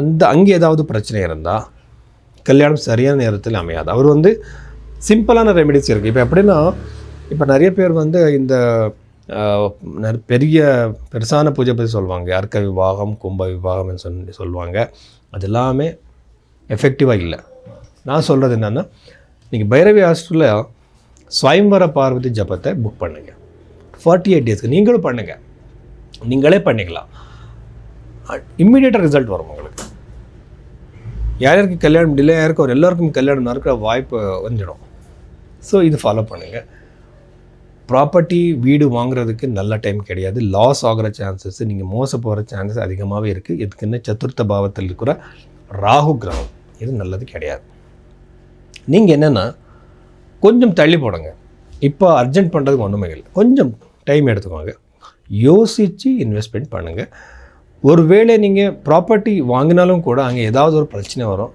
அந்த அங்கே ஏதாவது பிரச்சனை இருந்தால் கல்யாணம் சரியான நேரத்தில் அமையாது. அவர் வந்து சிம்பிளான ரெமெடிஸ் இருக்குது இப்போ எப்படின்னா இப்போ நிறைய பேர் வந்து இந்த பெரிய பெருசான பூஜை பற்றி சொல்லுவாங்க அர்க்க விவாகம் கும்ப விவாகம்னு சொல்லி சொல்லுவாங்க அது எல்லாமே எஃபெக்டிவாக இல்லை. நான் சொல்கிறது என்னென்னா நீங்கள் பைரவி ஹாஸ்டலில் ஸ்வயம்பர பார்வதி ஜபத்தை புக் பண்ணுங்கள் ஃபார்ட்டி எயிட் டேஸ்க்கு நீங்களும் பண்ணுங்கள் நீங்களே பண்ணிக்கலாம். இம்மிடியேட்டாக ரிசல்ட் வரும் உங்களுக்கு. யார் யாருக்கு கல்யாணம் டிலே ஆயிருக்கோ அவர் எல்லாருக்கும் கல்யாணம் நடக்கிற வாய்ப்பு வந்துடும். ஸோ இது ஃபாலோ பண்ணுங்கள் ப்ராப்பர்ட்டி வீடு வாங்குறதுக்கு நல்ல டைம் கிடையாது. லாஸ் ஆகிற சான்சஸ் நீங்கள் மோச போகிற சான்சஸ் அதிகமாகவே இருக்குது எதுக்குன்னு சதுர்த்த பாவத்தில் இருக்கிற ராகு கிரகம் இது நல்லது கிடையாது. நீங்கள் என்னென்னா கொஞ்சம் தள்ளி போடுங்க. இப்போ அர்ஜென்ட் பண்ணுறதுக்கு ஒன்றுமே இல்லை. கொஞ்சம் டைம் எடுத்துக்கோங்க. யோசித்து இன்வெஸ்ட்மெண்ட் பண்ணுங்கள் ஒருவேளை நீங்கள் ப்ராப்பர்ட்டி வாங்கினாலும் கூட அங்கே ஏதாவது ஒரு பிரச்சனை வரும்.